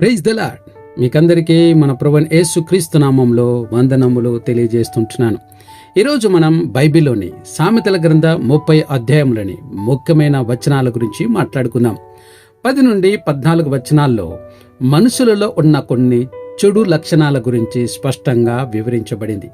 Praise the lord మీకందరికీ మన ప్రభుని యేసుక్రీస్తు నామంలో వందనములు తెలియజేస్తుంటున్నాను. ఈరోజు మనం బైబిల్లోని సామెతల గ్రంథ ముప్పై అధ్యాయములని ముఖ్యమైన వచనాల గురించి మాట్లాడుకుందాం. పది నుండి పద్నాలుగు వచనాల్లో మనుషులలో ఉన్న కొన్ని చెడు లక్షణాల గురించి స్పష్టంగా వివరించబడింది.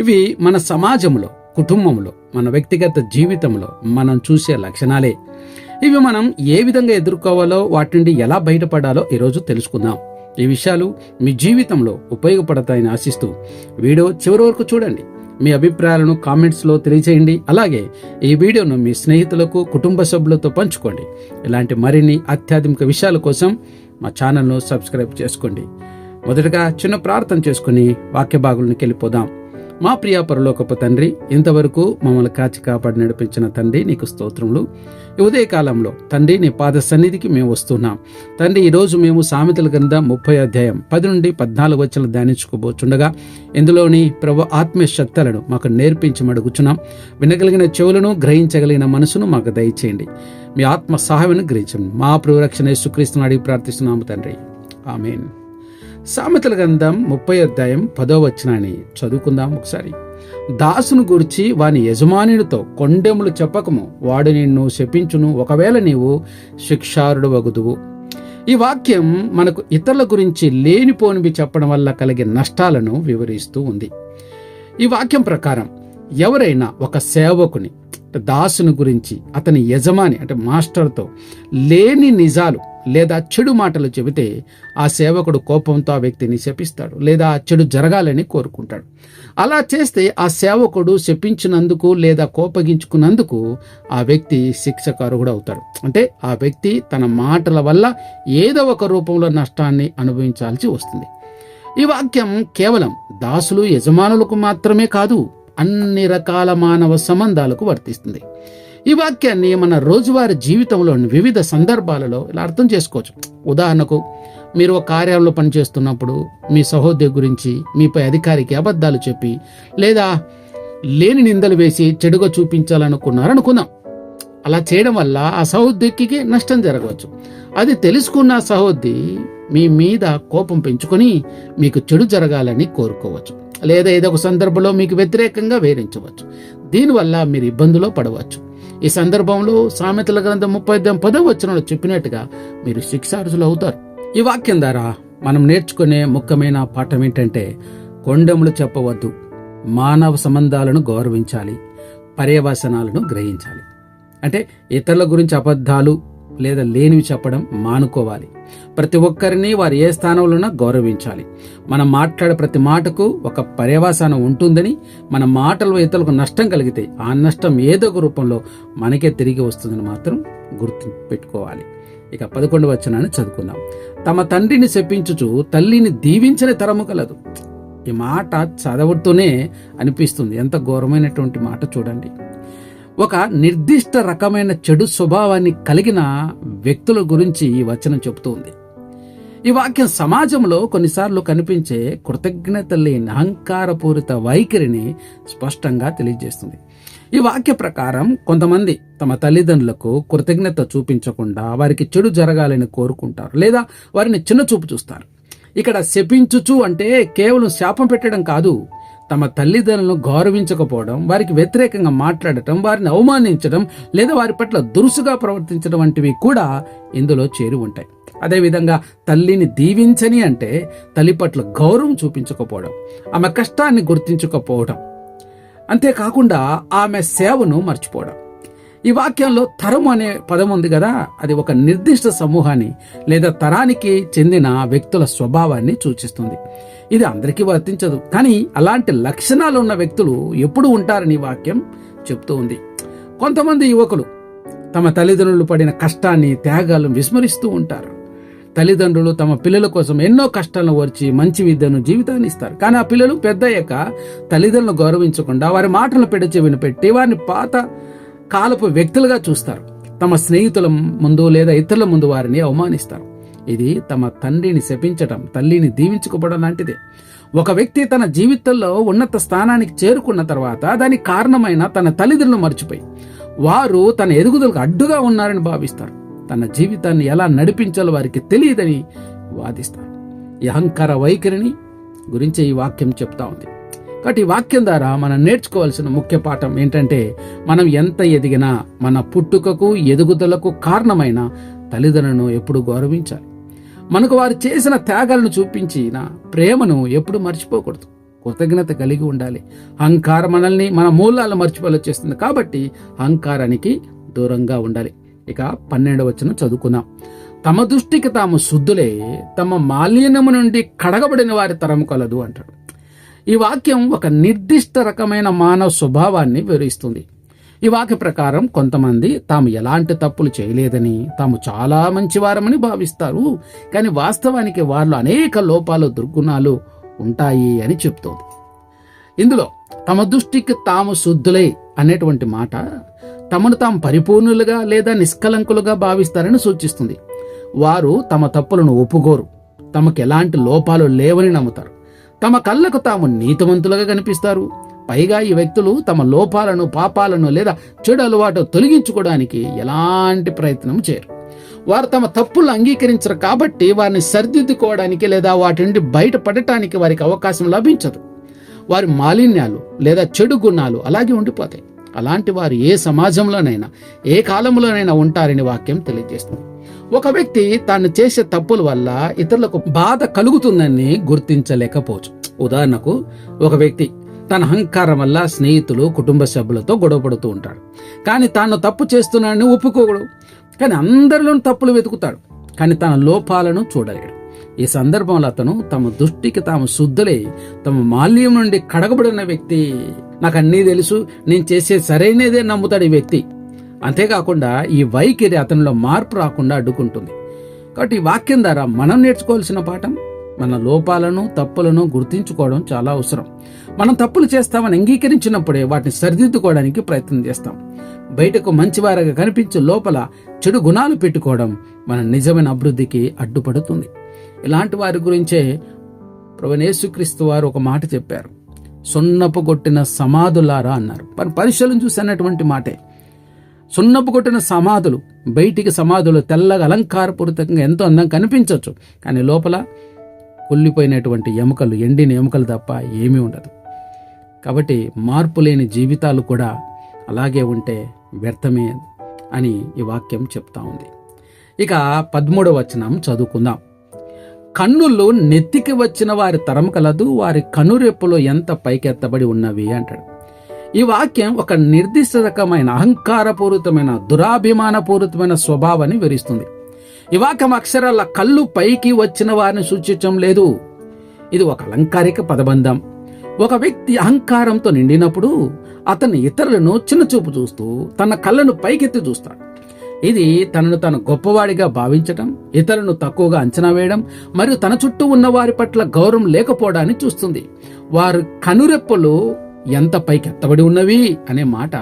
ఇవి మన సమాజంలో కుటుంబంలో మన వ్యక్తిగత జీవితంలో మనం చూసే లక్షణాలే. ఇవి మనం ఏ విధంగా ఎదుర్కోవాలో వాటి నుండి ఎలా బయటపడాలో ఈరోజు తెలుసుకుందాం. ఈ విషయాలు మీ జీవితంలో ఉపయోగపడతాయని ఆశిస్తూ వీడియో చివరి వరకు చూడండి. మీ అభిప్రాయాలను కామెంట్స్లో తెలియజేయండి. అలాగే ఈ వీడియోను మీ స్నేహితులకు కుటుంబ సభ్యులతో పంచుకోండి. ఇలాంటి మరిన్ని ఆధ్యాత్మిక విషయాల కోసం మా ఛానల్ను సబ్స్క్రైబ్ చేసుకోండి. మొదటగా చిన్న ప్రార్థన చేసుకుని వాక్య భాగులకు వెళ్ళిపోదాం. మా ప్రియ పరలోకపు తండ్రి ఇంతవరకు మమ్మల్ని కాచి కాపాడి నడిపించిన తండ్రి నీకు స్తోత్రములు. ఉదయ కాలంలో తండ్రి నీ పాద సన్నిధికి మేము వస్తున్నాం. తండ్రి ఈరోజు మేము సామెతల గ్రంథ ముప్పై అధ్యాయం పది నుండి పద్నాలుగు వచ్చిన ధ్యానించుకోబోచుండగా ఇందులోని ప్రభు ఆత్మీయ శక్తులను మాకు నేర్పించి అడుగుచున్నాం వినగలిగిన చెవులను గ్రహించగలిగిన మనసును మాకు దయచేయండి. మీ ఆత్మ సహాయను గ్రహించండి. మా ప్రభురక్షణ యేసుక్రీస్తుని అడిగి ప్రార్థిస్తున్నాము తండ్రి. ఆమెన్. సామెతల గ్రంథం ముప్పై అధ్యాయం పదో వచనాన్ని చదువుకుందాం ఒకసారి. దాసును గురించి వాని యజమానునితో కొండెములు చెప్పకము వాడు నిన్ను శపించును ఒకవేళ నీవు శిక్షారుడు వగుదువు ఈ వాక్యం మనకు ఇతరుల గురించి లేనిపోనివి చెప్పడం వల్ల కలిగే నష్టాలను వివరిస్తూ ఉంది. ఈ వాక్యం ప్రకారం ఎవరైనా ఒక సేవకుని దాసుని గురించి అతని యజమాని అంటే మాస్టర్తో లేని నిజాలు లేదా చెడు మాటలు చెబితే ఆ సేవకుడు కోపంతో ఆ వ్యక్తిని శపిస్తాడు లేదా ఆ చెడు జరగాలని కోరుకుంటాడు. అలా చేస్తే ఆ సేవకుడు శపించినందుకు లేదా కోపగించుకున్నందుకు ఆ వ్యక్తి శిక్షకారుడు అవుతాడు అంటే ఆ వ్యక్తి తన మాటల వల్ల ఏదో ఒక రూపంలో నష్టాన్ని అనుభవించాల్సి వస్తుంది. ఈ వాక్యం కేవలం దాసులు యజమానులకు మాత్రమే కాదు అన్ని రకాల మానవ సంబంధాలకు వర్తిస్తుంది. ఈ వాక్యాన్ని మన రోజువారీ జీవితంలోని వివిధ సందర్భాలలో ఇలా అర్థం చేసుకోవచ్చు. ఉదాహరణకు మీరు ఒక కార్యాలయంలో పనిచేస్తున్నప్పుడు మీ సహోద్యోగి గురించి మీపై అధికారికి అబద్ధాలు చెప్పి లేదా లేని నిందలు వేసి చెడుగా చూపించాలనుకున్నారనుకుందాం. అలా చేయడం వల్ల ఆ సహోద్యోగికి నష్టం జరగవచ్చు. అది తెలుసుకున్న సహోద్రి మీ మీద కోపం పెంచుకొని మీకు చెడు జరగాలని కోరుకోవచ్చు. లేదా ఏదో ఒక సందర్భంలో మీకు వ్యతిరేకంగా వేరించవచ్చు దీనివల్ల మీరు ఇబ్బందులో పడవచ్చు. ఈ సందర్భంలో సామెతల గ్రంథం ముప్పై పదవ వచనంలో చెప్పినట్టుగా మీరు శిక్షార్హులు అవుతారు. ఈ వాక్యం ద్వారా మనం నేర్చుకునే ముఖ్యమైన పాఠం ఏంటంటే కొండములు చెప్పవద్దు మానవ సంబంధాలను గౌరవించాలి పర్యవసనాలను గ్రహించాలి. అంటే ఇతరుల గురించి అబద్ధాలు లేదా లేనివి చెప్పడం మానుకోవాలి. ప్రతి ఒక్కరిని వారు ఏ స్థానంలోనూ గౌరవించాలి. మనం మాట్లాడే ప్రతి మాటకు ఒక పర్యవసానం ఉంటుందని మన మాటలు ఇతరులకు నష్టం కలిగితే ఆ నష్టం ఏదో ఒక రూపంలో మనకే తిరిగి వస్తుందని మాత్రం గుర్తు పెట్టుకోవాలి ఇక పదకొండు వచనాన్ని చదువుకుందాం. తమ తండ్రిని చెప్పించుచు తల్లిని దీవించని తరము కలదు. ఈ మాట చదవుతూనే అనిపిస్తుంది. ఎంత ఘోరమైనటువంటి మాట చూడండి. ఒక నిర్దిష్ట రకమైన చెడు స్వభావాన్ని కలిగిన వ్యక్తుల గురించి ఈ వచనం చెబుతుంది. ఈ వాక్యం సమాజంలో కొన్నిసార్లు కనిపించే కృతజ్ఞత లేని అహంకారపూరిత వైఖరిని స్పష్టంగా తెలియజేస్తుంది. ఈ వాక్య ప్రకారం కొంతమంది తమ తల్లిదండ్రులకు కృతజ్ఞత చూపించకుండా వారికి చెడు జరగాలని కోరుకుంటారు లేదా వారిని చిన్న చూపు చూస్తారు. ఇక్కడ శపించుచు అంటే కేవలం శాపం పెట్టడం కాదు తమ తల్లిదండ్రులను గౌరవించకపోవడం వారికి వ్యతిరేకంగా మాట్లాడటం వారిని అవమానించడం లేదా వారి పట్ల దురుసుగా ప్రవర్తించడం వంటివి కూడా ఇందులో చేరి ఉంటాయి. అదేవిధంగా తల్లిని దీవించని అంటే తల్లి పట్ల గౌరవం చూపించకపోవడం ఆమె కష్టాన్ని గుర్తించకపోవడం. అంతేకాకుండా ఆమె సేవను మర్చిపోవడం. ఈ వాక్యంలో తరం అనే పదం ఉంది కదా? అది ఒక నిర్దిష్ట సమూహాన్ని లేదా తరానికి చెందిన వ్యక్తుల స్వభావాన్ని సూచిస్తుంది. ఇది అందరికీ వర్తించదు. కానీ అలాంటి లక్షణాలు ఉన్న వ్యక్తులు ఎప్పుడు ఉంటారని వాక్యం చెప్తూ ఉంది. కొంతమంది యువకులు తమ తల్లిదండ్రులు పడిన కష్టాన్ని త్యాగాలను విస్మరిస్తూ ఉంటారు. తల్లిదండ్రులు తమ పిల్లల కోసం ఎన్నో కష్టాలను వర్చి మంచి విద్యను జీవితాన్ని ఇస్తారు. కానీ ఆ పిల్లలు పెద్ద అయ్యాక తల్లిదండ్రులు గౌరవించకుండా వారి మాటలు పెడచి పెట్టి వారిని పాత కాలపు వ్యక్తులుగా చూస్తారు. తమ స్నేహితుల ముందు లేదా ఇతరుల ముందు వారిని అవమానిస్తారు. ఇది తమ తండ్రిని శపించటం తల్లిని దీవించుకోవడం లాంటిదే. ఒక వ్యక్తి తన జీవితంలో ఉన్నత స్థానానికి చేరుకున్న తర్వాత దానికి కారణమైన తన తల్లిదండ్రులను మర్చిపోయి వారు తన ఎదుగుదలకు అడ్డుగా ఉన్నారని భావిస్తారు. తన జీవితాన్ని ఎలా నడిపించాలో వారికి తెలియదని వాదిస్తారు. ఈ అహంకార వైఖరిని గురించి ఈ వాక్యం చెప్తా ఉంది. కాబట్టి ఈ వాక్యం ద్వారా మనం నేర్చుకోవాల్సిన ముఖ్య పాఠం ఏంటంటే మనం ఎంత ఎదిగినా మన పుట్టుకకు ఎదుగుదలకు కారణమైన తల్లిదండ్రులను ఎప్పుడు గౌరవించాలి. మనకు వారు చేసిన త్యాగాలను చూపించిన ప్రేమను ఎప్పుడు మర్చిపోకూడదు. కృతజ్ఞత కలిగి ఉండాలి. అహంకారం మనల్ని మన మూలాలు మర్చిపోలే చేస్తుంది. కాబట్టి అహంకారానికి దూరంగా ఉండాలి. ఇక పన్నెండవ వచనం చదువుకుందాం. తమ దృష్టికి తాము శుద్ధులే తమ మాలిన్యము నుండి కడగబడిన వారి తరము కలదు అంటాడు. ఈ వాక్యం ఒక నిర్దిష్ట రకమైన మానవ స్వభావాన్ని వివరిస్తుంది. ఈ వాక్య ప్రకారం కొంతమంది తాము ఎలాంటి తప్పులు చేయలేదని తాము చాలా మంచివారమని భావిస్తారు. కానీ వాస్తవానికి వారిలో అనేక లోపాలు దుర్గుణాలు ఉంటాయి అని చెప్తోంది. ఇందులో తమ దృష్టికి తాము శుద్ధులై అనేటువంటి మాట తమను తాము పరిపూర్ణులుగా లేదా నిష్కలంకులుగా భావిస్తారని సూచిస్తుంది. వారు తమ తప్పులను ఒప్పుకోరు. తమకు ఎలాంటి లోపాలు లేవని నమ్ముతారు. తమ కళ్ళకు తాము నీతివంతులుగా కనిపిస్తారు. పైగా ఈ వ్యక్తులు తమ లోపాలను పాపాలను లేదా చెడు అలవాటు తొలగించుకోవడానికి ఎలాంటి ప్రయత్నం చేయరు. వారు తమ తప్పులు అంగీకరించరు కాబట్టి వారిని సరిదిద్దుకోవడానికి లేదా వాటి నుండి బయటపడటానికి వారికి అవకాశం లభించదు. వారి మాలిన్యాలు లేదా చెడు గుణాలు అలాగే ఉండిపోతాయి. అలాంటి వారు ఏ సమాజంలోనైనా ఏ కాలంలోనైనా ఉంటారని వాక్యం తెలియజేస్తుంది. ఒక వ్యక్తి తాను చేసే తప్పుల వల్ల ఇతరులకు బాధ కలుగుతుందని గుర్తించలేకపోవచ్చు. ఉదాహరణకు ఒక వ్యక్తి తన అహంకారం వల్ల స్నేహితులు కుటుంబ సభ్యులతో గొడవపడుతూ ఉంటాడు. కానీ తాను తప్పు చేస్తున్నాడని ఒప్పుకోడు. కానీ అందరిలోనూ తప్పులు వెతుకుతాడు. కానీ తన లోపాలను చూడలేడు. ఈ సందర్భంలో అతను తమ దృష్టికి తాము శుద్ధులై తమ మాల్యం నుండి కడగబడిన వ్యక్తి. నాకు అన్నీ తెలుసు నేను చేసే సరైనదే నమ్ముతాడు ఈ వ్యక్తి. అంతేకాకుండా ఈ వైఖరి అతనిలో మార్పు రాకుండా అడ్డుకుంటుంది. కాబట్టి ఈ వాక్యం ద్వారా మనం నేర్చుకోవాల్సిన పాఠం మన లోపాలను తప్పులను గుర్తించుకోవడం చాలా అవసరం. మనం తప్పులు చేస్తామని అంగీకరించినప్పుడే వాటిని సరిదిద్దుకోవడానికి ప్రయత్నం చేస్తాం. బయటకు మంచివారిగా కనిపించే లోపల చెడు గుణాలు పెట్టుకోవడం మన నిజమైన అభివృద్ధికి అడ్డుపడుతుంది. ఇలాంటి వారి గురించే ప్రవణేశుక్రీస్తు వారు ఒక మాట చెప్పారు. సున్నపు కొట్టిన సమాధులారా అన్నారు. మరి పరిశీలన చూసి అన్నటువంటి మాటే. సున్నపు కొట్టిన సమాధులు బయటికి సమాధులు తెల్లగా అలంకారపూరితంగా ఎంతో అందంగా కనిపించవచ్చు కానీ లోపల కుళ్ళిపోయినటువంటి ఎముకలు ఎండిన ఎముకలు తప్ప ఏమీ ఉండదు. కాబట్టి మార్పు లేని జీవితాలు కూడా అలాగే ఉంటే వ్యర్థమే అని ఈ వాక్యం చెప్తా ఉంది. ఇక పదమూడవ వచనం చదువుకుందాం. కన్నులు నెత్తికి వచ్చిన వారి తరం కలదు వారి కనురెప్పులు ఎంత పైకెత్తబడి ఉన్నవి అంటాడు. ఈ వాక్యం ఒక నిర్దిష్ట రకమైన అహంకారపూరితమైన దురాభిమానపూరితమైన స్వభావాన్ని వివరిస్తుంది. ఈ వాక్యం అక్షరాల కళ్ళు పైకి వచ్చిన వారిని సూచించడం లేదు. ఇది ఒక అలంకారిక పదబంధం. ఒక వ్యక్తి అహంకారంతో నిండినప్పుడు అతను ఇతరులను చిన్నచూపు చూస్తూ తన కళ్ళను పైకెత్తి చూస్తాడు. ఇది తనను తను గొప్పవాడిగా భావించటం ఇతరులను తక్కువగా అంచనా వేయడం మరియు తన చుట్టూ ఉన్న వారి పట్ల గౌరవం లేకపోవడాన్ని చూస్తుంది. వారు కనురెప్పలు ఎంత పైకి ఎత్తబడి ఉన్నవి అనే మాట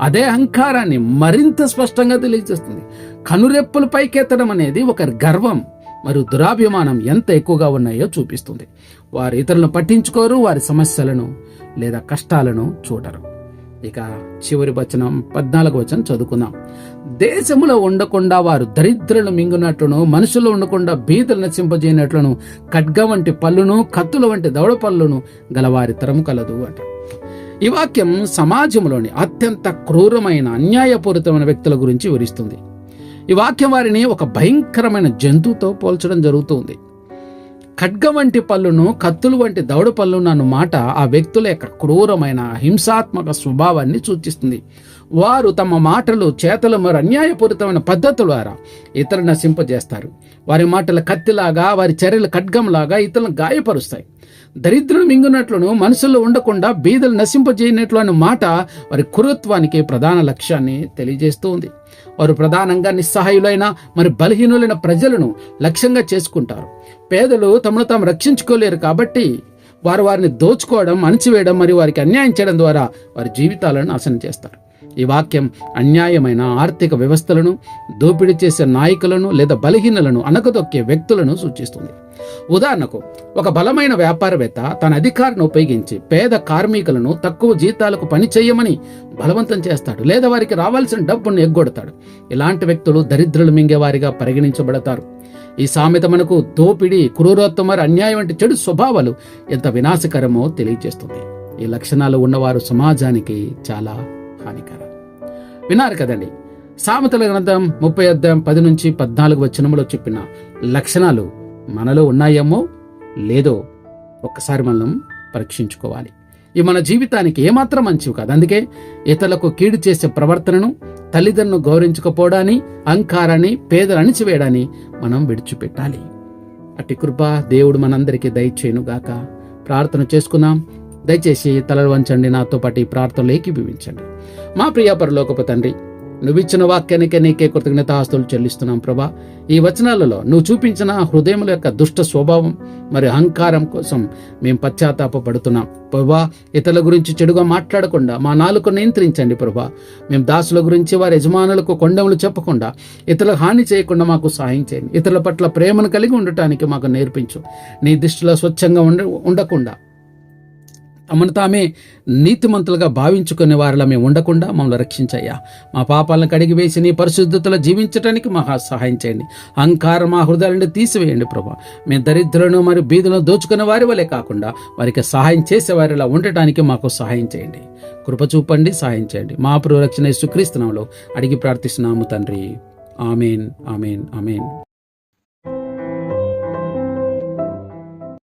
అదే అహంకారాన్ని మరింత స్పష్టంగా తెలియజేస్తుంది. కనురెప్పలు పైకెత్తడం అనేది ఒక గర్వం మరియు దురాభిమానం ఎంత ఎక్కువగా ఉన్నాయో చూపిస్తుంది. వారు ఇతరులను పట్టించుకోరు వారి సమస్యలను లేదా కష్టాలను చూడరు. ఇక చివరి వచనం పద్నాలుగు వచనం చదువుకుందాం. దేశంలో ఉండకుండా వారు దరిద్రులను మింగునట్లును మనుషులు ఉండకుండా బీదలు నశింపజేయనట్లును ఖడ్గ వంటి పళ్ళును కత్తుల వంటి దవడ పళ్ళును గలవారి తరము కలదు అంటారు ఈ వాక్యం సమాజంలోని అత్యంత క్రూరమైన అన్యాయపూరితమైన వ్యక్తుల గురించి వివరిస్తుంది. ఈ వాక్యం వారిని ఒక భయంకరమైన జంతువుతో పోల్చడం జరుగుతుంది. ఖడ్గ వంటి పళ్ళును కత్తులు వంటి దౌడ పళ్ళును అన్న మాట ఆ వ్యక్తుల యొక్క క్రూరమైన హింసాత్మక స్వభావాన్ని సూచిస్తుంది. వారు తమ మాటలు చేతలు మరి అన్యాయపూరితమైన పద్ధతుల ద్వారా ఇతరులను నశింపజేస్తారు. వారి మాటలు కత్తిలాగా వారి చర్యలు ఖడ్గంలాగా ఇతరులను గాయపరుస్తాయి. దరిద్రులు మింగునట్లును మనసులో ఉండకుండా బీదలు నశింపజేయనట్లు అనే మాట వారి కురుత్వానికి ప్రధాన లక్ష్యాన్ని తెలియజేస్తూ ఉంది వారు ప్రధానంగా నిస్సహాయులైన మరి బలహీనులైన ప్రజలను లక్ష్యంగా చేసుకుంటారు. పేదలు తమను తాము రక్షించుకోలేరు కాబట్టి వారు వారిని దోచుకోవడం అణిచివేయడం మరియు వారికి అన్యాయం చేయడం ద్వారా వారి జీవితాలను నాశనం చేస్తారు. ఈ వాక్యం అన్యాయమైన ఆర్థిక వ్యవస్థలను దోపిడీ చేసే నాయకులను లేదా బలహీనలను అనకదొక్కే వ్యక్తులను సూచిస్తుంది. ఉదాహరణకు ఒక బలమైన వ్యాపారవేత్త తన అధికారాన్ని ఉపయోగించి పేద కార్మికులను తక్కువ జీతాలకు పని చేయమని బలవంతం చేస్తాడు లేదా వారికి రావాల్సిన డబ్బును ఎగ్గొడతాడు. ఇలాంటి వ్యక్తులు దరిద్రులు మింగేవారిగా పరిగణించబడతారు. ఈ సామెత మనకు దోపిడీ క్రూరత్వం మరి అన్యాయం వంటి చెడు స్వభావాలు ఎంత వినాశకరమో తెలియజేస్తుంది. ఈ లక్షణాలు ఉన్నవారు సమాజానికి చాలా హానికరం. విన్నారు కదండి సామెతల గ్రంథం ముప్పై అధ్యాయం పది నుంచి పద్నాలుగు వచ్చినములో చెప్పిన లక్షణాలు మనలో ఉన్నాయేమో లేదో ఒక్కసారి మనం పరీక్షించుకోవాలి. ఇవి మన జీవితానికి ఏమాత్రం మంచివి కాదు. అందుకే ఇతరులకు కీడు చేసే ప్రవర్తనను తల్లిదండ్రులను గౌరవించకపోవడాన్ని అహంకారాన్ని పేదలు అణిచివేయడాన్ని మనం విడిచిపెట్టాలి. అట్టి కృప దేవుడు మనందరికీ దయచేయునుగాక. ప్రార్థన చేసుకుందాం. దయచేసి తలలు వంచండి. నాతో పాటు ఈ ప్రార్థనలు ఏకీభవించండి. మా ప్రియపరలోకపు తండ్రి నువ్విచ్చిన వాక్యానికే నీకే కృతజ్ఞతాస్తులు చెల్లిస్తున్నాం ప్రభా. ఈ వచనాలలో నువ్వు చూపించిన హృదయముల యొక్క దుష్ట స్వభావం మరియు అహంకారం కోసం మేము పశ్చాత్తాపడుతున్నాం ప్రభా ఇతరుల గురించి చెడుగా మాట్లాడకుండా మా నాలుగు నియంత్రించండి ప్రభా. మేము దాసుల గురించి వారి యజమానులకు కొండములు చెప్పకుండా ఇతరులకు హాని చేయకుండా మాకు సహాయం చేయండి. ఇతరుల పట్ల ప్రేమను కలిగి ఉండటానికి మాకు నేర్పించు. నీ దృష్టిలో స్వచ్ఛంగా ఉండ ఉండకుండా తమను తామే నీతిమంతులుగా భావించుకునే వారిలా మేము ఉండకుండా మమ్మల్ని రక్షించయ్యా. మా పాపాలను కడిగివేసి నీ పరిశుద్ధతలో జీవించడానికి మహా సహాయం చేయండి. అహంకారం మా హృదయాలను తీసివేయండి ప్రభా. మేము దరిద్రులను మరియు బీదులను దోచుకునే వారి వలె కాకుండా వారికి సహాయం చేసే వారిలా ఉండటానికి మాకు సహాయం చేయండి. కృప చూపండి సహాయం చేయండి. మా ప్రరక్షణ సుక్రీస్తునంలో అడిగి ప్రార్థిస్తున్నాము తండ్రి. Amen amen amen.